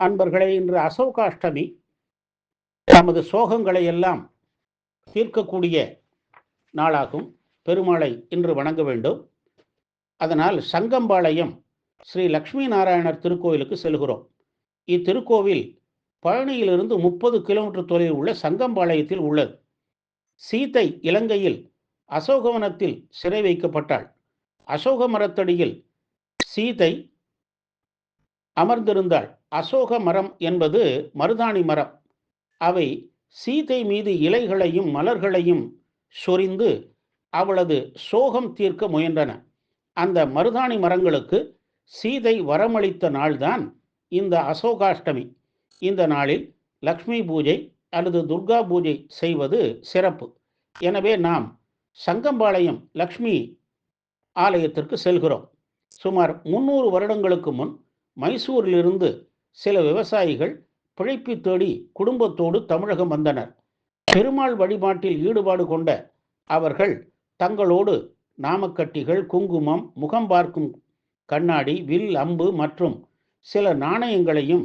அன்பர்களே இன்று அசோகாஷ்டமி. நமது சோகங்களை எல்லாம் தீர்க்கக்கூடிய நாளாகும். பெருமாளை இன்று வணங்க வேண்டும். அதனால் சங்கம்பாளையம் ஸ்ரீ லக்ஷ்மி நாராயணர் திருக்கோயிலுக்கு செல்கிறோம். இத்திருக்கோவில் பழனியிலிருந்து முப்பது கிலோமீட்டர் தொலைவில் உள்ள சங்கம்பாளையத்தில் உள்ளது. சீதை இலங்கையில் அசோகவனத்தில் சிறை வைக்கப்பட்டாள். அசோக மரத்தடியில் சீதை அமர்ந்திருந்தாள். அசோக மரம் என்பது மருதாணி மரம். அவை சீதை மீது இலைகளையும் மலர்களையும் சொரிந்து அவளது சோகம் தீர்க்க முயன்றன. அந்த மருதாணி மரங்களுக்கு சீதை வரமளித்த நாள்தான் இந்த அசோகாஷ்டமி. இந்த நாளில் லக்ஷ்மி பூஜை அல்லது துர்கா பூஜை செய்வது சிறப்பு. எனவே நாம் சங்கம்பாளையம் லக்ஷ்மி ஆலயத்திற்கு செல்கிறோம். சுமார் முன்னூறு வருடங்களுக்கு முன் மைசூரிலிருந்து சில விவசாயிகள் பிழைப்பு தேடி குடும்பத்தோடு தமிழகம் வந்தனர். பெருமாள் வழிபாட்டில் ஈடுபாடு கொண்ட அவர்கள் தங்களோடு நாமக்கட்டிகள் குங்குமம் முகம் பார்க்கும் கண்ணாடி வில் அம்பு மற்றும் சில நாணயங்களையும்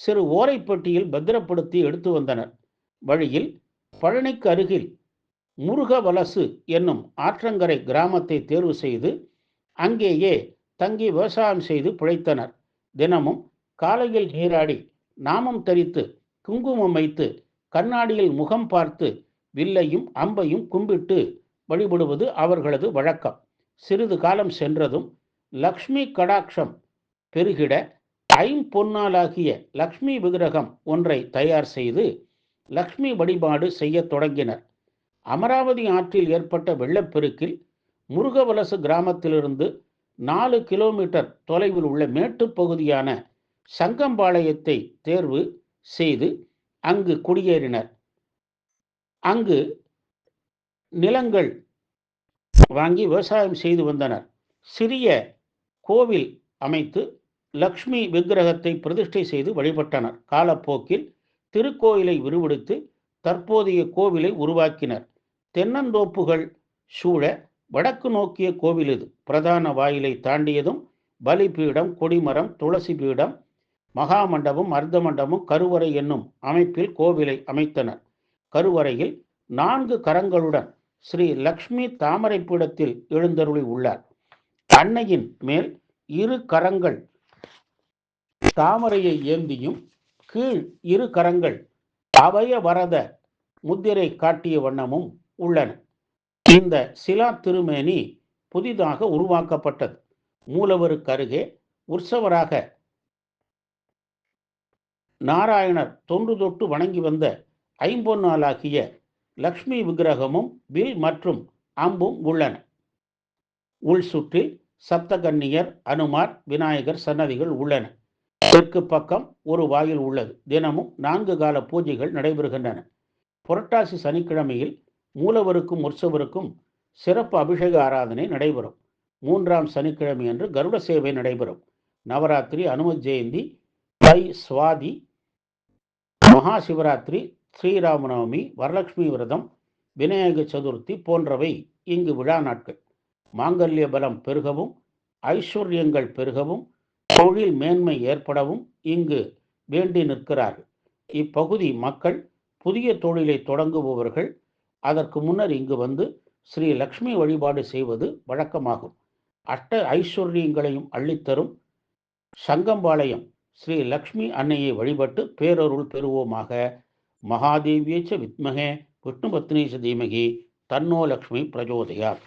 சிறு ஓரைப்பட்டியில் பத்திரப்படுத்தி எடுத்து வந்தனர். வழியில் பழனிக்கு அருகில் முருகவலசு என்னும் ஆற்றங்கரை கிராமத்தை தேர்வு செய்து அங்கேயே தங்கி விவசாயம் செய்து பிழைத்தனர். தினமும் காலையில் நீராடி நாமம் தரித்து குங்குமம் வைத்து கண்ணாடியில் முகம் பார்த்து வில்லையும் அம்பையும் கும்பிட்டு வழிபடுவது அவர்களது வழக்கம். சிறிது காலம் சென்றதும் லக்ஷ்மி கடாட்சம் பெருகிட ஐம்பொன்னாலாகிய லக்ஷ்மி விக்கிரகம் ஒன்றை தயார் செய்து லக்ஷ்மி வழிபாடு செய்யத் தொடங்கினர். அமராவதி ஆற்றில் ஏற்பட்ட வெள்ளப்பெருக்கில் முருகவலசு கிராமத்திலிருந்து நாலு கிலோமீட்டர் தொலைவில் உள்ள மேட்டுப் பகுதியான சங்கம்பாளையத்தை தேர்வு செய்து அங்கு குடியேறினர். அங்கு நிலங்கள் வாங்கி விவசாயம் செய்து வந்தனர். சிறிய கோவில் அமைத்து லக்ஷ்மி விக்கிரகத்தை பிரதிஷ்டை செய்து வழிபட்டனர். காலப்போக்கில் திருக்கோயிலை விரிவெடுத்து தற்போதைய கோவிலை உருவாக்கினர். தென்னந்தோப்புகள் சூழ வடக்கு நோக்கிய கோவில் இது. பிரதான வாயிலை தாண்டியதும் பலிபீடம் கொடிமரம் துளசி பீடம் மகாமண்டபம் அர்த்த மண்டபம் கருவறை என்னும் அமைப்பில் கோவிலை அமைத்தனர். கருவறையில் நான்கு கரங்களுடன் ஸ்ரீ லக்ஷ்மி தாமரை பீடத்தில் எழுந்தருளி உள்ளார். அன்னையின் மேல் இரு கரங்கள் தாமரையை ஏந்தியும் கீழ் இரு கரங்கள் அபய வரத முத்திரை காட்டிய வண்ணமும் உள்ளன. இந்த சிலா திருமேனி புதிதாக உருவாக்கப்பட்டது. மூலவருக்கு அருகே உற்சவராக நாராயணர் தொன்று தொட்டு வணங்கி வந்த ஐம்பொன்னாளாகிய லக்ஷ்மி விக்கிரகமும் வில் மற்றும் அம்பும் உள்ளன. உள் சுற்றில் சப்தகன்னியர் அனுமார் விநாயகர் சன்னதிகள் உள்ளன. தெற்கு பக்கம் ஒரு வாயில் உள்ளது. தினமும் நான்கு கால பூஜைகள் நடைபெறுகின்றன. புரட்டாசி சனிக்கிழமையில் மூலவருக்கும் உற்சவருக்கும் சிறப்பு அபிஷேக ஆராதனை நடைபெறும். மூன்றாம் சனிக்கிழமை அன்று கருட சேவை நடைபெறும். நவராத்திரி அனும ஜெயந்தி தை சுவாதி மகா சிவராத்திரி ஸ்ரீராமநவமி வரலட்சுமி விரதம் விநாயக சதுர்த்தி போன்றவை இங்கு விழா நாட்கள். மாங்கல்ய பலம் பெருகவும் ஐஸ்வர்யங்கள் பெருகவும் தொழில் மேன்மை ஏற்படவும் இங்கு வேண்டி நிற்கிறார்கள். இப்பகுதி மக்கள் புதிய தொழிலை தொடங்குபவர்கள். அதற்கு முன்னர் இங்கு வந்து ஸ்ரீ லக்ஷ்மி வழிபாடு செய்வது வழக்கமாகும். அஷ்ட ஐஸ்வர்யங்களையும் அள்ளித்தரும் சங்கம்பாளையம் ஸ்ரீ லக்ஷ்மி அன்னையை வழிபட்டு பேரருள் பெறுவோமாக. மகாதேவியச்ச வித்மகே விஷ்ணுபத்னீச தீமகி தன்னோ லக்ஷ்மி பிரஜோதயார்